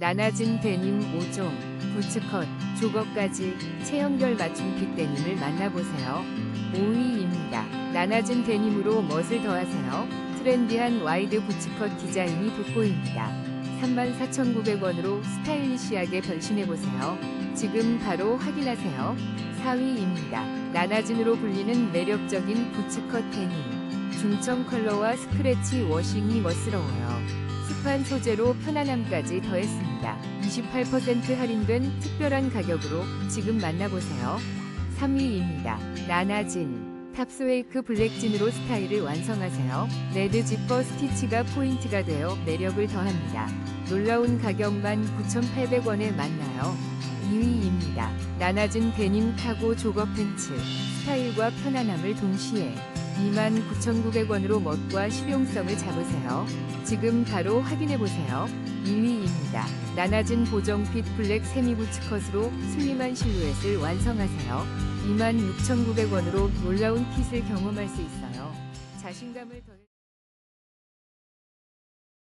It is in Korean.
나나진 데님 5종, 부츠컷, 조거까지 체형별 맞춤 핏 데님을 만나보세요. 5위입니다. 나나진 데님으로 멋을 더하세요. 트렌디한 와이드 부츠컷 디자인이 돋보입니다. 34,900원으로 스타일리시하게 변신해보세요. 지금 바로 확인하세요. 4위입니다. 나나진으로 불리는 매력적인 부츠컷 데님. 중청 컬러와 스크래치 워싱이 멋스러워요. 습한 소재로 편안함까지 더했습니다. 28% 할인된 특별한 가격으로 지금 만나보세요. 3위입니다. 나나진. 탑스웨이크 블랙진으로 스타일을 완성하세요. 레드 지퍼 스티치가 포인트가 되어 매력을 더합니다. 놀라운 가격만 9,800원에 만나요. 2위입니다. 나나진 데님 카고 조거 팬츠. 스타일과 편안함을 동시에 29,900원으로 멋과 실용성을 잡으세요. 지금 바로 확인해보세요. 2위입니다. 나나진 보정핏 블랙 세미부츠 컷으로 슬림한 실루엣을 완성하세요. 26,900원으로 놀라운 핏을 경험할 수 있어요. 자신감을 더...